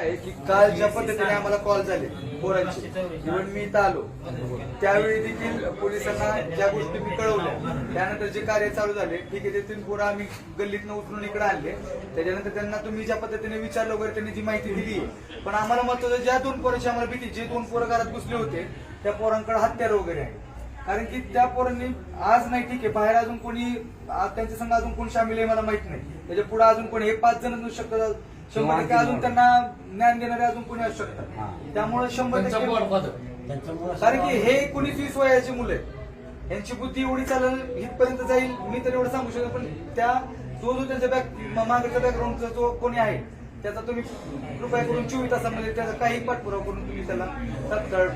काल ज्या पद्धतीने आम्हाला कॉल झाले पोरांचे. इव्हन मी इथं आलो. त्यावेळी देखील पोलिसांना ज्या गोष्टी मी कळवल्या त्यानंतर जे कार्य चालू झाले ठीक आहे ते पोरं आम्ही गल्लीतनं उचलून इकडे आणले. त्याच्यानंतर त्यांना तुम्ही ज्या पद्धतीने विचारलं वगैरे त्यांनी जी माहिती दिली. पण आम्हाला महत्वाचं ज्या दोन पोरांची आम्हाला भीती जे दोन पोरं घरात घुसले होते त्या पोरांकडे हत्यार वगैरे आहे. कारण की त्या पोरांनी आज नाही ठीक आहे बाहेर अजून कोणी त्यांच्या संघ अजून कोण सामील आहे मला माहीत नाही. त्याच्या पुढे अजून कोणी हे पाच जण असू शकतात शंभर टक्के अजून त्यांना ज्ञान देणारे अजून कोणी असू शकतात. त्यामुळे शंभर टक्के कारण की हे एकोणीस वीस वयाची मुलं आहेत. यांची बुद्धी एवढी चालेल इथपर्यंत जाईल मी तर एवढं सांगू शकतो पण त्या जो जो त्यांचा बॅक मागचा बॅकग्राऊंडचा जो कोणी आहे त्याचा तुम्ही कृपया करून चोवीस तासामध्ये त्याचा काही पाठपुरावा करून तुम्ही त्याला तात्काळ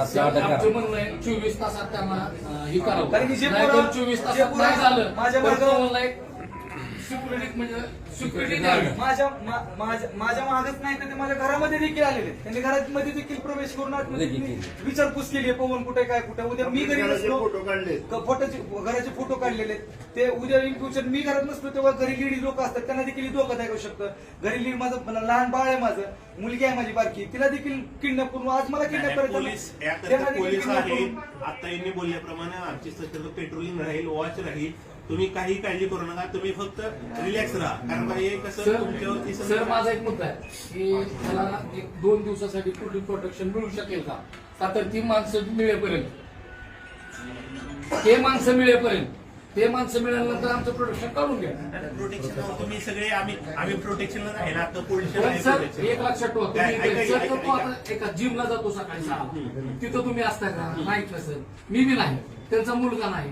आमचं म्हणणं आहे चोवीस तासात त्यांना हे करावं. कारण की जे चोवीस जे तासात पोरं नाही झालं माझ्या एक सिक्युरिटी म्हणजे सिक्युरिटी द्यावी माझ्या मा- माझ्या माझ्या मागच नाही तर ते माझ्या घरामध्ये देखील आलेले आहेत. त्यांनी घरामध्ये देखील प्रवेश करून आतमध्ये त्यांनी विचारपूस केली आहे पवन कुठे काय कुठे? उद्या मी घरी नसलो. फोटो काढले क- फोटोचे घराचे फोटो काढलेले आहेत. ते उद्या इन फ्युचर मी घरात नसलो तेव्हा घरी लेडीज लोक असतात. त्यांना देखील धोकादायक होऊ शकतं. घरी लीड माझं मला लहान बाळ आहे माझं. मुलगी आहे माझी बारकी. तिला देखील किडनॅप करून आज मला किडनॅप नाही, पोलीस करायचं त्यांना याकरता देखील पोलीस kidnap आहे करून आता यांनी बोलल्याप्रमाणे आमची सतर्क पेट्रोलिंग राहील वॉच राहील. तुम्ही काही काळजी करू नका तुम्ही फक्त रिलॅक्स राहा. कारण का हे कसं तुमच्यावरती सर माझा एक मुद्दा आहे की त्याला एक दोन दिवसासाठी पोलीस प्रोटेक्शन मिळू शकेल का? का तर ती माणसं मिळेपर्यंत. ते माणसं मिळेपर्यंत. ते माणसं मिळाल्यानंतर आमचं प्रोटेक्शन काढून घ्या. प्रोटेक्शन तुम्ही सगळे आम्ही आम्ही प्रोटेक्शनला ना आता पोलीस एक लक्षात ठेवा आता एका जिमला जातो सकाळी सहा तिथं तुम्ही असता का? नाही का सर? मी बी नाही. त्यांचा मुलगा नाही.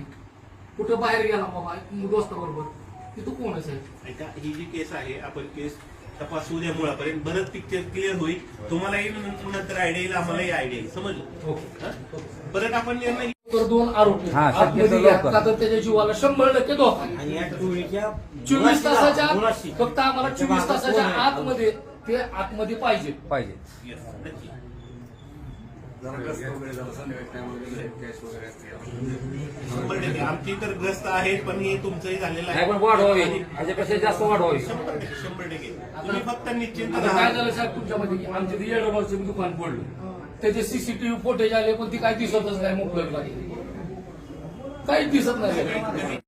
कुठं बाहेर गेला बाबा? दोस्त बरोबर तिथं कोण आहे ऐका ही जी केस आहे आपण केस तपासू द्या मुळापर्यंत. बरंच पिक्चर क्लिअर होईल. तुम्हालाही नंतर नंतर आयडिया येईल आम्हालाही आयडिया येईल. समजलं? ओके? परत आपण निर्णय घेऊ. तर दोन आरोपी हा, आतमध्ये तर त्याच्या जीवाला शंभर टक्के धोका आहे. आणि या टोळीच्या चोवीस तासाच्या फक्त आम्हाला चोवीस तासाच्या? आतमध्ये ते आतमध्ये पाहिजे. पाहिजे. शंभर टक्के. आमची तर ग्रस्त आहे पण हे तुमचंही झालेलं नाही पण वाढवावी ह्याच्यापेक्षा जास्त वाढवावी शंभर टक्के शंभर टक्के. तुम्ही फक्त निश्चिंत आता राहा. काय झालं साहेब तुमच्यामध्ये? आमच्या ते येडोबाचं दुकान पडलं. त्याचे सीसीटीव्ही फुटेज आले पण ती काय दिसतच नाही मोबाईलला काहीच दिसत नाही.